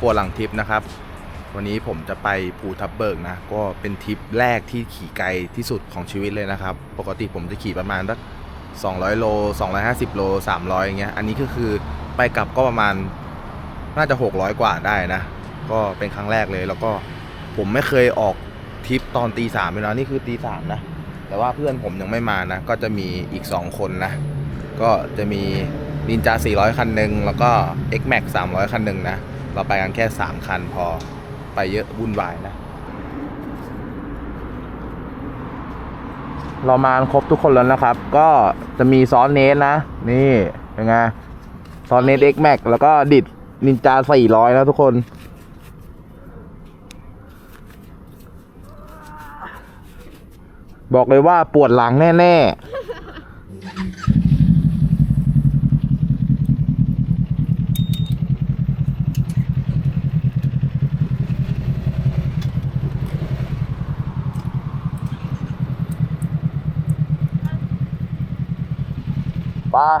ปวหลังทิปนะครับ วันนี้ผมจะไปภูทับเบิกนะ ก็เป็นทริปแรกที่ขี่ไกลที่สุดของชีวิตเลยนะครับ ปกติผมจะขี่ประมาณสัก200 โล 250 โล 300 อย่างเงี้ย อันนี้ก็คือไปกลับก็ประมาณน่าจะ 600 กว่าได้นะ ก็เป็นครั้งแรกเลย แล้วก็ผมไม่เคยออกทริปตอนตีสามเลยนะนี่คือตีสามนะ แต่ว่าเพื่อนผมยังไม่มานะ ก็จะมีอีก 2 คนนะ ก็จะมีนินจา400 คันหนึ่งแล้วก็ X Max 300 คันหนึ่งนะ เราไปกันแค่ 3 คันพอไปเยอะวุ่นวายนะ เรามาครบทุกคนแล้วนะครับ ก็จะมีซอสเนสนะ นี่เป็นไงซอสเนส X Max แม็กแล้วก็ดิดนินจา400นะทุกคน บอกเลยว่าปวดหลังแน่ ๆ ป้า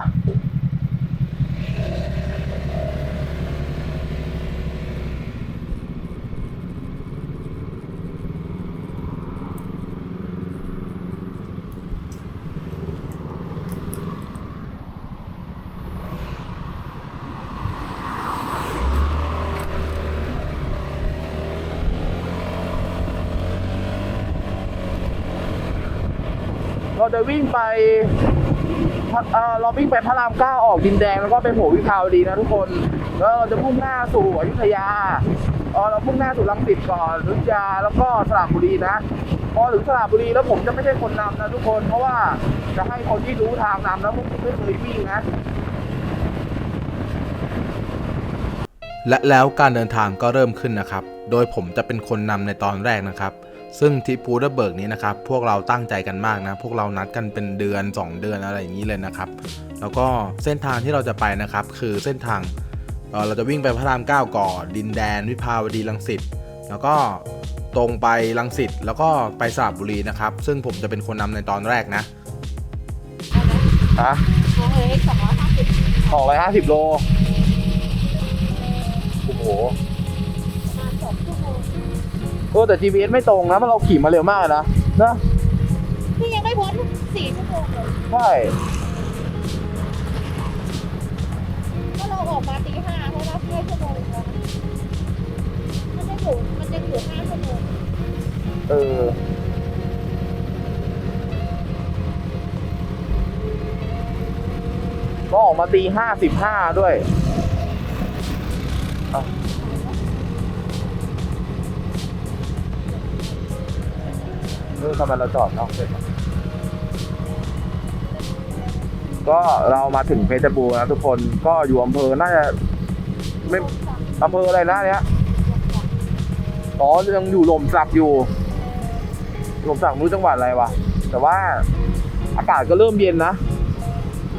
เราจะวิ่งไปพระ เอ่อเราวิ่งไปพระรามเก้าออกดินแดงแล้วก็ไปโผล่วิภาวดีนะทุกคน แล้วเราจะมุ่งหน้าสู่อยุธยาเออเรามุ่งหน้าสู่รังสิตก่อนอยุธยาแล้วก็สระบุรีนะ พอถึงสระบุรีแล้วผมจะไม่ใช่คนนำนะทุกคนเพราะว่าจะให้คนที่รู้ทางนำแล้วผมไม่เคยวิ่งนะและแล้วการเดินทางก็เริ่มขึ้นนะครับ โดยผมจะเป็นคนนำในตอนแรกนะครับ ซึ่งที่พูเดอร์เบิร์กนี้นะครับพวกเราตั้งใจกันมากนะ พวกเรานัดกันเป็นเดือน 2 เดือนอะไรอย่างนี้เลยนะครับ แล้วก็เส้นทางที่เราจะไปนะครับ คือเส้นทางเอ่อเราจะวิ่งไปพระรามเก้าก่อนดินแดน วิภาวดีรังสิตแล้วก็ตรงไปรังสิตแล้วก็ไปสระบุรีนะครับ ซึ่งผมจะเป็นคนนำในตอนแรกนะฮะโอเคสองร้อยห้าสิบสองร้อยห้าสิบโลโอ้โห เออแต่ GPS ไม่ตรงนะมันเราขี่มาเร็วมากนะนะพี่ยังไม่พ้นสี่ชั่วโมงเลยใช่ก็เราออกมาตีห้าเพราะว่าเพื่อชั่วโมงนึงมันจะอยู่มันจะอยู่ห้าชั่วโมงเออก็ออกมาตีห้าสิบห้าด้วย เออทำไมเราจอดนอกเส้นวะก็เรามาถึงเพชรบูรณ์นะทุกคนก็อยู่อำเภอน่าจะไม่อำเภออะไรนะเนี้ยอ๋อยังอยู่หล่มสักอยู่หล่มสักรู้จังหวัดอะไรวะแต่ว่าอากาศก็เริ่มเย็นนะ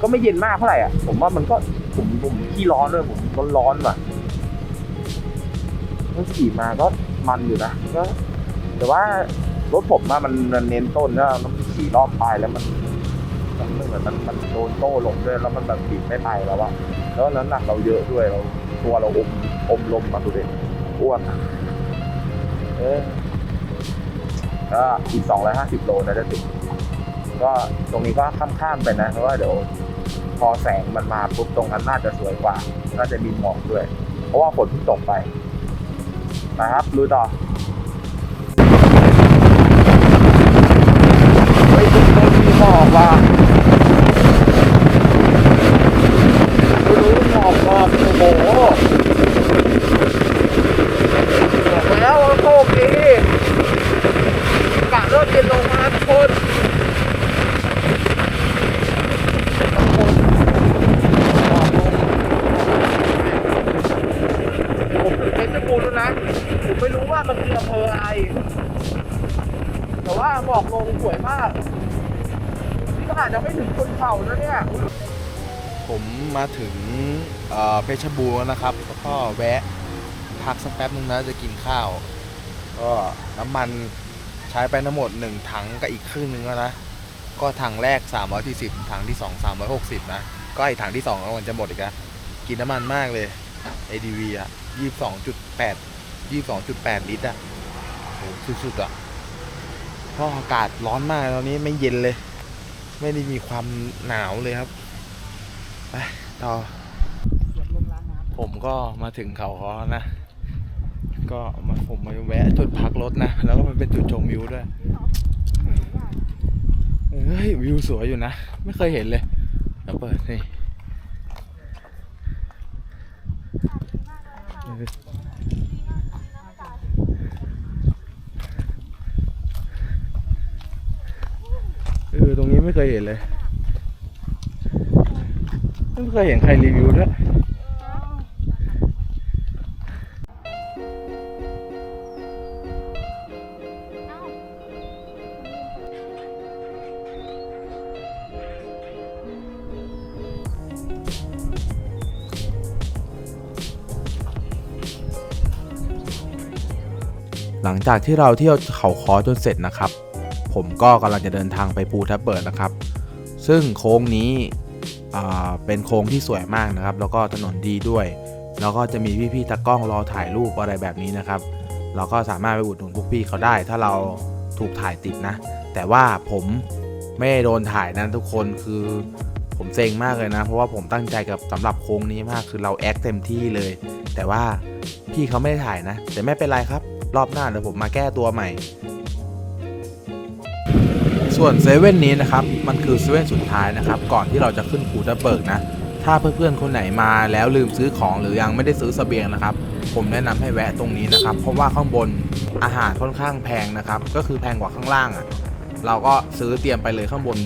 ก็ไม่เย็นมากเท่าไหร่อะผมว่ามันก็ผมผมขี้ร้อนด้วยผมร้อนร้อนๆว่ะก็ขี่มาก็มันอยู่นะก็แต่ว่า รถผมอะมันมันเน้นต้นแล้วมันขี่รอบปลายแล้วมันมันเหมือนมันมันโดนโต้ลมด้วยแล้วมันแบบขี่ไม่ไปแล้วอะแล้วน้ำหนักเราเยอะด้วยเราตัวเราอมอมลมมาดูดิอ้วนอะเออก็อีก250โลนะจะถึงก็ตรงนี้ก็ข้ามๆไปนะเพราะว่าเดี๋ยวพอแสงมันมาปุ๊บตรงนั้นน่าจะสวยกว่าน่าจะมีหมอกด้วย เพราะว่าฝนเพิ่งตกไปนะครับลุยต่อ ชรบูรณ์แล้วนะครับแล้วก็แวะพักสักแป๊บนึงนะจะกินข้าว ก็น้ำมันใช้ไปทั้งหมด 1 ถังกับอีกครึ่งนึงแล้วนะ ก็ถังแรก 340ถังที่ 2 360 นะ ก็ไอถังที่2ก็มันจะหมดอีกแล้วกินน้ำมันมากเลย ADV อะยี่สองจุดแปดยี่สองจุดแปดลิตรอะโหสุดๆอะเพราะอากาศร้อนมากตอนนี้ไม่เย็นเลย ไม่ได้มีความหนาวเลยครับ ไปต่อ เสียบลงร้านน้ำ ผมก็มาถึงเขาคอนะ ก็มาผมมาแวะจุดพักรถนะ แล้วก็มันเป็นจุดชมวิวด้วยเฮ้ยวิวสวยอยู่นะ ไม่เคยเห็นเลยเดี๋ยวเปิดนี่เออตรงนี้ไม่เคยเห็นเลย ไม่เคยเห็นใครรีวิวด้วย ลังจากที่เราเที่ยวเขาคอจนเสร็จนะครับ ผมก็กำลังจะเดินทางไปภูทับเบิกนะครับ ซึ่งโค้งนี้เป็นโค้งที่สวยมากนะครับ แล้วก็ถนนดีด้วย แล้วก็จะมีพี่ๆตากล้องรอถ่ายรูปอะไรแบบนี้นะครับ เราก็สามารถไปอุดหนุนพวกพี่เขาได้ ถ้าเราถูกถ่ายติดนะ แต่ว่าผมไม่โดนถ่ายนะทุกคนคือผมเซ็งมากเลยนะ เพราะว่าผมตั้งใจกับสำหรับโค้งนี้มากคือเราแอคเต็มที่เลย แต่ว่าพี่เขาไม่ได้ถ่ายนะ แต่ไม่เป็นไรครับ รอบหน้าเดี๋ยวผมมาแก้ตัวใหม่ ส่วนเซเว่นนี้นะครับ มันคือเซเว่นสุดท้ายนะครับ ก่อนที่เราจะขึ้นภูทับเบิกนะ ถ้าเพื่อนๆคนไหนมาแล้วลืมซื้อของหรือยังไม่ได้ซื้อเสบียงนะครับ ผมแนะนำให้แวะตรงนี้นะครับ เพราะว่าข้างบนอาหารค่อนข้างแพงนะครับ ก็คือแพงกว่าข้างล่างอะ่ะ เราก็ซื้อเตรียมไปเลยข้างบน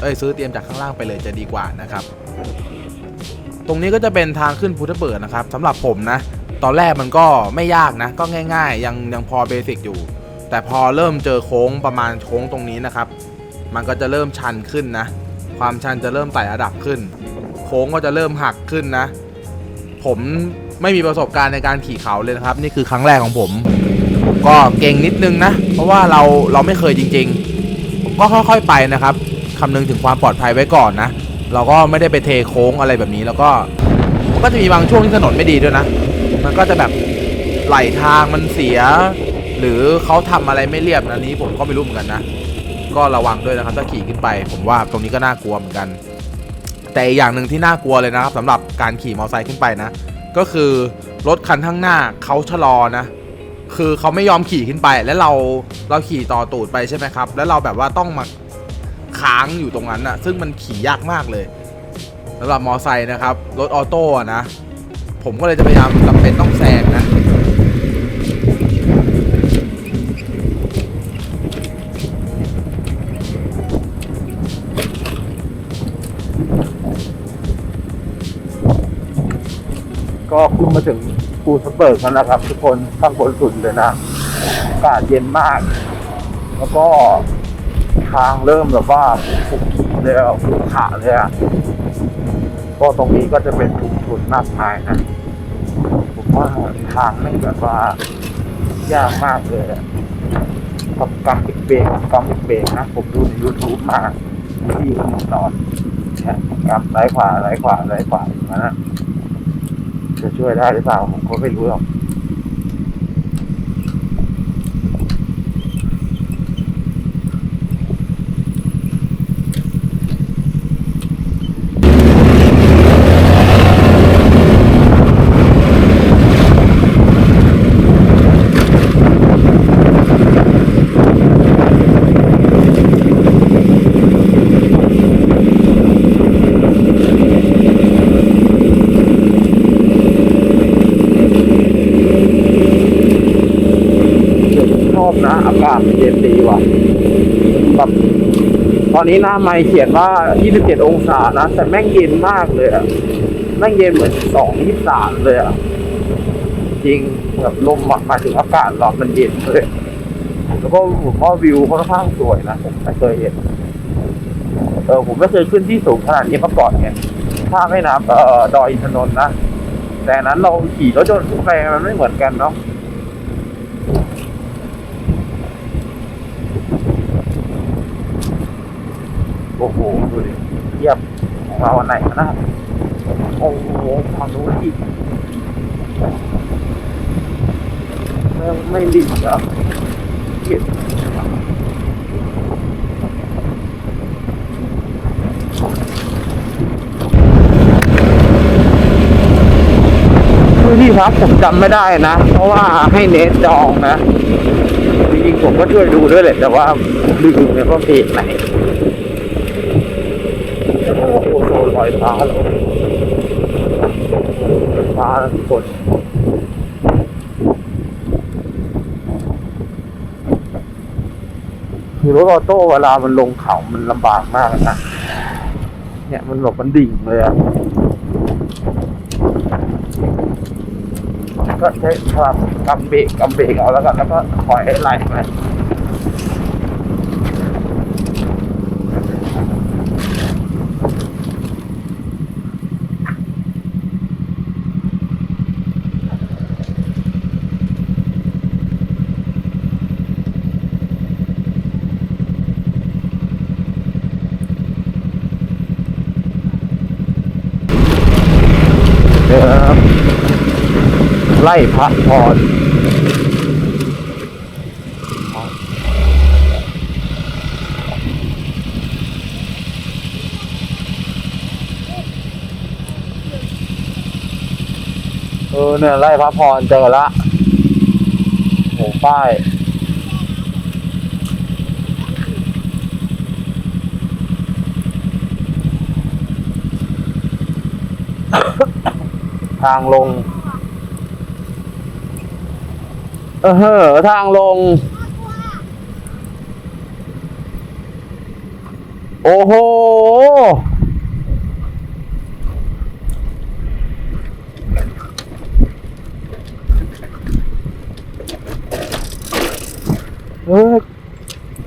เอ้ยซื้อเตรียมจากข้างล่างไปเลยจะดีกว่านะครับ ตรงนี้ก็จะเป็นทางขึ้นภูทับเบิกนะครับสำหรับผมนะ ตอนแรกมันก็ไม่ยากนะ ก็ง่าย ๆ ยังยังพอเบสิกอยู่ แต่พอเริ่มเจอโค้งประมาณโค้งตรงนี้นะครับ มันก็จะเริ่มชันขึ้นนะ ความชันจะเริ่มไต่ระดับขึ้น โค้งก็จะเริ่มหักขึ้นนะ ผมไม่มีประสบการณ์ในการขี่เขาเลยนะครับ นี่คือครั้งแรกของผม ก็เก่งนิดนึงนะ เพราะว่าเราเราไม่เคยจริง ๆ ผมก็ค่อย ๆ ไปนะครับคำนึงถึงความปลอดภัยไว้ก่อนนะ เราก็ไม่ได้ไปเทโค้งอะไรแบบนี้แล้วก็ก็จะมีบางช่วงที่ถนนไม่ดีด้วยนะ มันก็จะแบบไหลทางมันเสีย หรือเขาทำอะไรไม่เรียบนะนี้ผมก็ไม่รู้เหมือนกันนะ ก็ระวังด้วยนะครับถ้าขี่ขึ้นไป ผมว่าตรงนี้ก็น่ากลัวเหมือนกัน แต่อีกอย่างหนึ่งที่น่ากลัวเลยนะครับสำหรับการขี่มอเตอร์ไซค์ขึ้นไปนะ ก็คือรถคันข้างหน้าเขาชะลอนะคือเขาไม่ยอมขี่ขึ้นไปแล้วเราเราขี่ต่อตูดไปใช่ไหมครับ แล้วเราแบบว่าต้องมาค้างอยู่ตรงนั้นนะซึ่งมันขี่ยากมากเลยสำหรับมอเตอร์ไซค์นะครับ รถออโต้นะ ผมก็เลยจะพยายามจำเป็นต้องแซงนะก็ขึ้นมาถึงภูสเบิร์กแล้วนะครับ ทุกคนข้างบนสุดเลยนะอากาศเย็นมาก แล้วก็ทางเริ่มแบบว่าขุกขีเลยอะขุกขาเลยอะ ก็ตรงนี้ก็จะเป็นชุมชนมากมายนะผมว่าทางไม่แบบว่ายากมากเลยอะกับกำเบรกกำปิดเบรกนะผมดูในยูทูบมาที่มันนอนเนี่ยกำไหลขวาไหลขวาไหลขวาอย่างนั้นนะจะช่วยได้หรือเปล่าผมก็ไม่รู้หรอก ชอบนะ เย็นดีว่ะแบบตอนนี้หน้าไมค์เขียนว่า 27 องศานะ แต่แม่งเย็นมากเลยอะแม่งเย็นเหมือน2 23เลยอะจริงแบบลมหมายถึงอากาศร้อนมันเย็นเลย แล้วก็ผมว่าวิวค่อนข้างสวยนะผมไม่เคยเห็น เออผมไม่เคยขึ้นที่สูงขนาดนี้มาก่อนไงถ้าไม่นับเอ่อดอยอินทนนท์นะ แต่นนั้นเราขี่รถยนต์ขึ้นไปมันไม่เหมือนกันเนาะ โอ้โหดูดิเทียบของเราอันไหนนะโอ้โหความรู้อีกไม่ไม่ดีอะเก็บคือที่พักผมจำไม่ได้นะ เพราะว่าให้เนทจองนะจริงๆผมก็ช่วยดูด้วยแหละแต่ว่าลืมเนี่ยว่าเพจไหนโอ้โหโซนล อยฟ้าหลอยฟ้าทุกคนคือรถออโต้เวลามันลงเขามันลำบากมากนะ เนี่ยมันหลบมันดิ่งเลยอะก็ใช้ความกำเบรกกำเบรกเอาแล้วกันแล้วก็คอยไหลไปเดี๋ยวนะครับ ไล่พระพรเออเนี่ยไล่พระพรเจอละโหป้ายทางลง เออเอทางลง โอ้โห เออ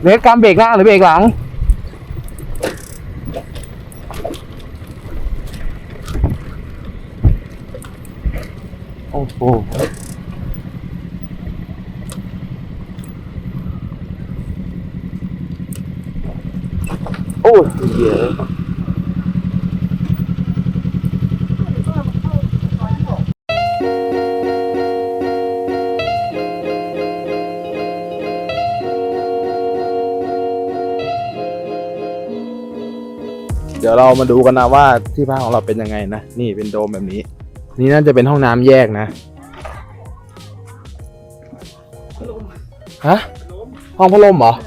เนสกำเบรกหน้าหรือเบรกหลัง โอ้โห โอ้ยเหี้ยอะเดี๋ยวเรามาดูกันนะว่าที่พักของเราเป็นยังไงนะ นี่เป็นโดมแบบนี้ นี่น่าจะเป็นห้องน้ำแยกนะ ฮะ ห้องพัดลมเหรอนี่ไงมัน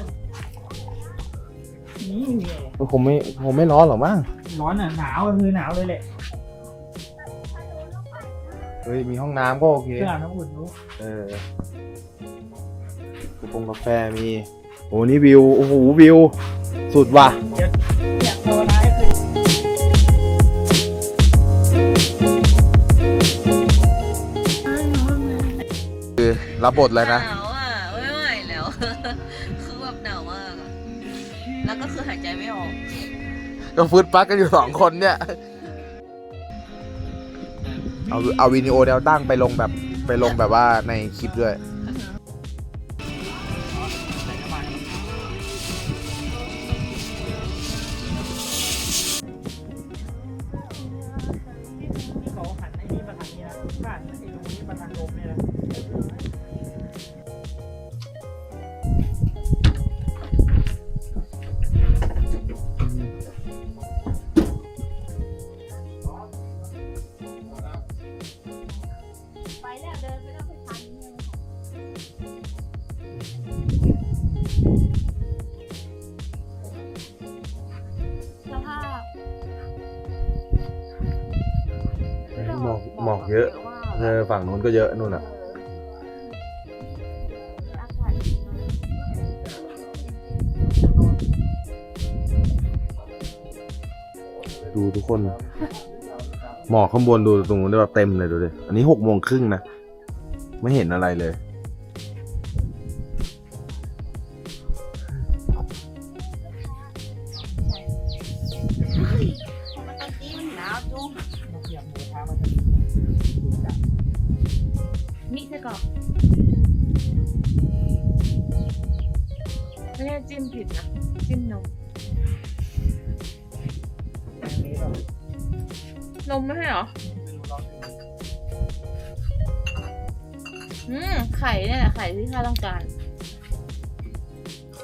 คงไม่คงไม่ร้อนหรอกมั้งร้อนอะหนาวก็คือหนาวเลยแหละเฮ้ยมีห้องน้ำก็โอเคเครื่องอาบน้ำอุ่นรู้เออกระโปรงกาแฟมีโอ้นี่วิวโอ้โหวิว สุดว่ะเนี่ยภาวนาก็คือคือรับบทเลยนะหนาว ก็ฟืดปักกันอยู่สองคนเนี่ย เอาเอาวิดีโอแนวตั้งไปลงแบบไปลงแบบว่าในคลิปด้วยที่เขาหันไอ้นี่มาทางนี้นะผ่านไอ้ตรงนี้มาทางลมเนี่ยนะ ก็เยอะนู่นอะดูทุกคน หมอกข้างบนดูตรงนู้นได้แบบเต็มเลยดูดิ อันนี้หกโมงครึ่งนะ ไม่เห็นอะไรเลย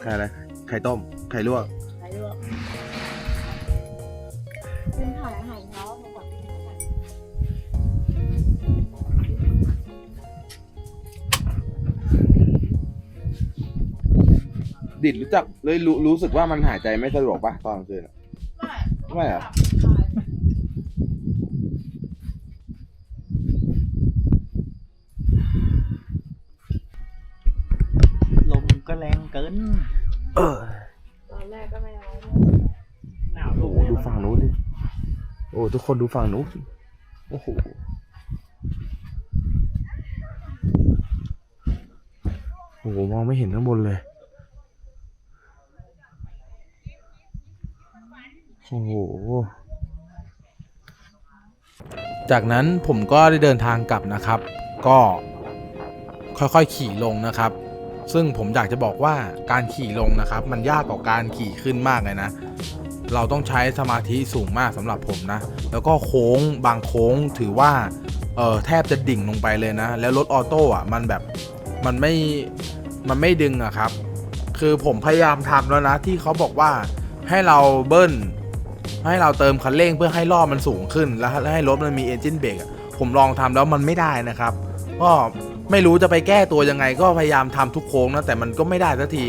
ไข่อะไร ไข่ต้ม ไข่ลวกไข่ลวกเป็นไข่ไข่เท้ามาก่อนดิดรู้จักเลยรู้รู้สึกว่ามันหายใจไม่สะดวกปะตอนกลางคืนอะไม่อะล ทุกคนดูฝั่งนู้นโอ้โหโอ้โหมองไม่เห็นข้างบนเลย โอ้โห จากนั้นผมก็ได้เดินทางกลับนะครับ ก็ค่อยๆขี่ลงนะครับ ซึ่งผมอยากจะบอกว่าการขี่ลงนะครับ มันยากกว่าการขี่ขึ้นมากเลยนะ เราต้องใช้สมาธิสูงมากสำหรับผมนะ แล้วก็โค้งบางโค้งถือว่าเออแทบจะดิ่งลงไปเลยนะ แล้วรถออโต้อะมันแบบมันไม่มันไม่ดึงอะครับ คือผมพยายามทำแล้วนะ ที่เขาบอกว่าให้เราเบิ้ลให้เราเติมคันเร่งเพื่อให้รอบมันสูงขึ้น แล้วให้รถมันมีเอนจินเบรกผมลองทำแล้วมันไม่ได้นะครับก็ไม่รู้จะไปแก้ตัวยังไง ก็พยายามทำทุกโค้งนะแต่มันก็ไม่ได้สักที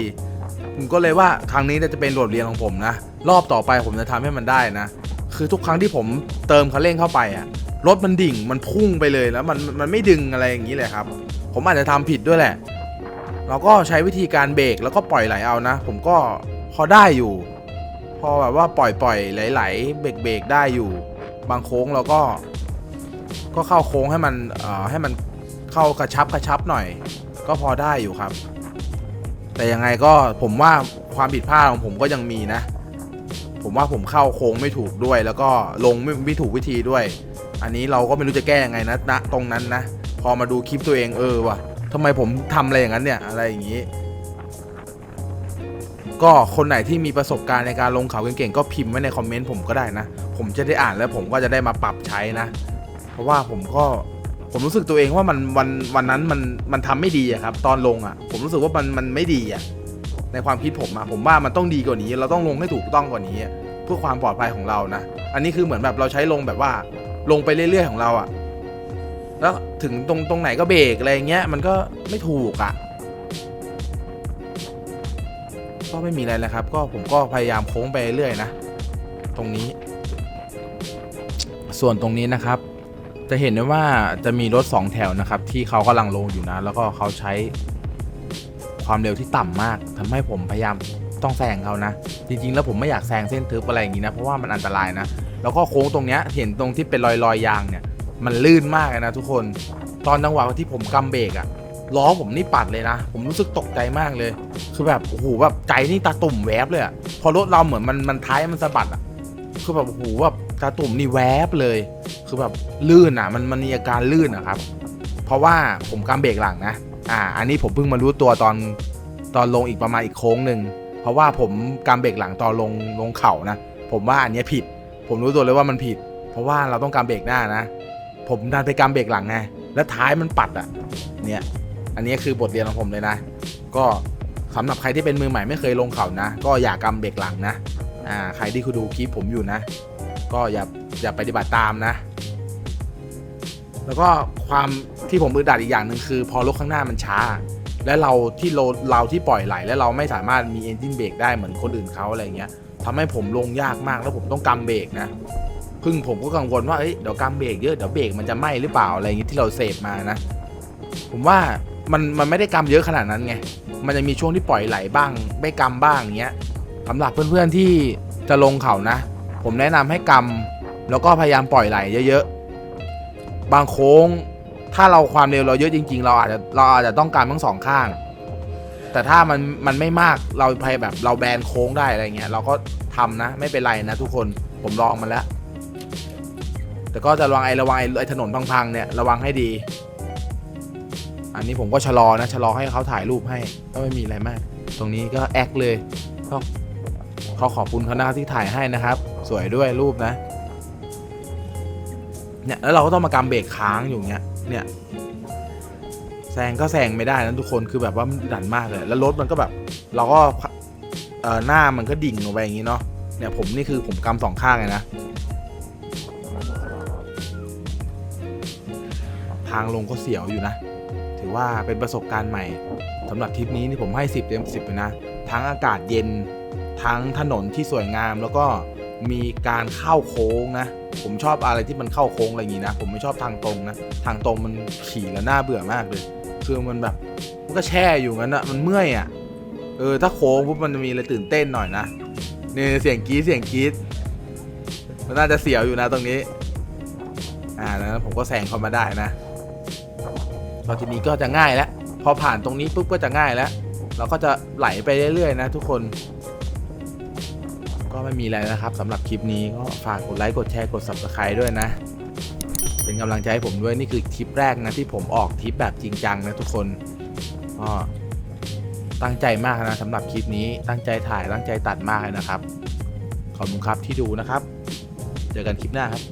ผมก็เลยว่าครั้งนี้จะเป็นบทเรียนของผมนะ รอบต่อไปผมจะทำให้มันได้นะ คือทุกครั้งที่ผมเติมคันเร่งเข้าไปอะรถมันดิ่งมันพุ่งไปเลยแล้วมันมันไม่ดึงอะไรอย่างนี้เลยครับ ผมอาจจะทำผิดด้วยแหละ เราก็ใช้วิธีการเบรกแล้วก็ปล่อยไหลเอานะ ผมก็พอได้อยู่ พอแบบว่าปล่อยปล่อยไหลๆเบรกเบรกได้อยู่ บางโค้งเราก็ ก็เข้าโค้งให้มันเอ่อให้มันเข้ากระชับกระชับหน่อย ก็พอได้อยู่ครับ แต่ยังไงก็ผมว่าความผิดพลาดของผมก็ยังมีนะ ผมว่าผมเข้าโค้งไม่ถูกด้วย แล้วก็ลงไม่ไม่ถูกวิธีด้วย อันนี้เราก็ไม่รู้จะแก้ยังไงนะณตรงนั้นนะ พอมาดูคลิปตัวเองเออว่ะทำไมผมทำอะไรอย่างนั้นเนี่ยอะไรอย่างนี้ ก็คนไหนที่มีประสบการณ์ในการลงเขาเก่งๆก็พิมพ์ไว้ในคอมเมนต์ผมก็ได้นะ ผมจะได้อ่านแล้วผมก็จะได้มาปรับใช้นะ เพราะว่าผมก็ผมรู้สึกตัวเองว่ามันวันวันนั้นมันมันทำไม่ดีอะครับ ตอนลงอะผมรู้สึกว่ามันมันไม่ดีอะ ในความคิดผมอะผมว่ามันต้องดีกว่านี้ เราต้องลงให้ถูกต้องกว่านี้ เพื่อความปลอดภัยของเรานะ อันนี้คือเหมือนแบบเราใช้ลงแบบว่า ลงไปเรื่อยๆของเราอะแล้วถึงตรงตรงไหนก็เบรกอะไรเงี้ยมันก็ไม่ถูกอะก็ไม่มีอะไรแล้วครับ ก็ผมก็พยายามโค้งไปเรื่อยนะ ตรงนี้ ส่วนตรงนี้นะครับ จะเห็นได้ว่าจะมีรถ2แถวนะครับ ที่เขากำลังลงอยู่นะ แล้วก็เขาใช้ ความเร็วที่ต่ำมากทำให้ผมพยายามต้องแซงเขานะ จริงๆ แล้วผมไม่อยากแซงเส้นทึบอะไรอย่างนี้นะ เพราะว่ามันอันตรายนะ แล้วก็โค้งตรงเนี้ยเห็นตรงที่เป็นรอยรอยยางเนี่ย มันลื่นมากเลยนะทุกคน ตอนจังหวะที่ผมกำเบรกอะล้อผมนี่ปัดเลยนะ ผมรู้สึกตกใจมากเลย คือแบบโอ้โหแบบใจนี่ตาตุ่มแวบเลยอะพอรถเราเหมือนมันมันท้ายมันสะบัดอะคือแบบโอ้โหแบบตาตุ่มนี่แวบเลย คือแบบลื่นอะมันมันมีอาการลื่นอะครับ เพราะว่าผมกำเบรกหลังนะ อ่า อันนี้ผมเพิ่งมารู้ตัวตอนตอนลงอีกประมาณอีกโค้งหนึ่ง เพราะว่าผมกำเบรกหลังตอนลงลงเข่านะ ผมว่าอันเนี้ยผิด ผมรู้ตัวเลยว่ามันผิด เพราะว่าเราต้องกำเบรกหน้านะ ผมดันไปกำเบรกหลังไง แล้วท้ายมันปัดอะ เนี่ย อันนี้คือบทเรียนของผมเลยนะ ก็สำหรับใครที่เป็นมือใหม่ไม่เคยลงเขานะ ก็อย่ากำเบรกหลังนะ อ่า ใครที่คุณดูคลิปผมอยู่นะ ก็อย่าอย่าปฏิบัติตามนะ แล้วก็ความที่ผมอึดอัดอีกอย่างหนึ่งคือ พอรถข้างหน้ามันช้า และเราที่เราเราที่ปล่อยไหล และเราไม่สามารถมีเอนจินเบรกได้เหมือนคนอื่นเขาอะไรเงี้ยทำให้ผมลงยากมากแล้วผมต้องกำเบรกนะพึ่งผมก็กังวลว่าเอ้ยเดี๋ยวกำเบรกเยอะเดี๋ยวเบรกมันจะไหม้หรือเปล่าอะไรอย่างงี้ที่เราเสพมานะ ผมว่ามันมันไม่ได้กำเยอะขนาดนั้นไงมันจะมีช่วงที่ปล่อยไหลบ้าง ไม่กำบ้างอย่างเงี้ยสำหรับเพื่อนๆที่จะลงเขานะ ผมแนะนำให้กำแล้วก็พยายามปล่อยไหลเยอะๆ บางโค้ง ถ้าเราความเร็วเราเยอะจริง ๆ เราอาจจะเราอาจจะต้องการทั้งสองข้าง แต่ถ้ามันมันไม่มากเราพยแบบเราแบนโค้งได้อะไรเงี้ยเราก็ทำนะ ไม่เป็นไรนะทุกคนผมลองมาแล้ว แต่ก็จะระวังไอ้ระวังไอ้ถนนพังๆเนี่ยระวังให้ดี อันนี้ผมก็ชะลอนะชะลอให้เขาถ่ายรูปให้ก็ไม่มีอะไรมาก ตรงนี้ก็แอคเลยก็เขาขอบคุณเขานะที่ถ่ายให้นะครับ สวยด้วยรูปนะ เนี่ยแล้วเราก็ต้องมากำเบรกค้างอยู่เนี้ยเนี่ยแซงก็แซงไม่ได้นะทุกคนคือแบบว่ามันดันมากเลย แล้วรถมันก็แบบ เราก็เอ่อหน้ามันก็ดิ่งลงไปอย่างนี้เนาะเนี่ยผมนี่คือผมกำสองข้างเลยนะทางลงก็เสียวอยู่นะ ถือว่าเป็นประสบการณ์ใหม่สำหรับทริปนี้นี่ผมให้ 10เต็ม10เลยนะ ทั้งอากาศเย็น ทั้งถนนที่สวยงามแล้วก็ มีการเข้าโค้งนะ ผมชอบอะไรที่มันเข้าโค้งอะไรอย่างนี้นะ ผมไม่ชอบทางตรงนะ ทางตรงมันขี่แล้วน่าเบื่อมากเลย คือมันแบบมันก็แช่อยู่งั้นอะมันเมื่อยอะเออถ้าโค้งปุ๊บมันจะมีอะไรตื่นเต้นหน่อยนะนี่เสียงกรี๊ดเสียงกรี๊ดมันน่าจะเสียวอยู่นะตรงนี้ อ่าแล้วผมก็แซงเข้ามาได้นะตอนทีนี้ก็จะง่ายแล้ว พอผ่านตรงนี้ปุ๊บก็จะง่ายแล้ว เราก็จะไหลไปเรื่อยๆนะทุกคน ก็ไม่มีอะไรนะครับสำหรับคลิปนี้ก็ฝากกดไลค์กดแชร์กด subscribe ด้วยนะ เป็นกำลังใจให้ผมด้วยนี่คือทริปแรกนะที่ผมออกทริปแบบจริงจังนะทุกคนก็ตั้งใจมากนะสำหรับคลิปนี้ตั้งใจถ่ายตั้งใจตัดมากเลยนะครับ ขอบคุณครับที่ดูนะครับ เจอกันคลิปหน้าครับ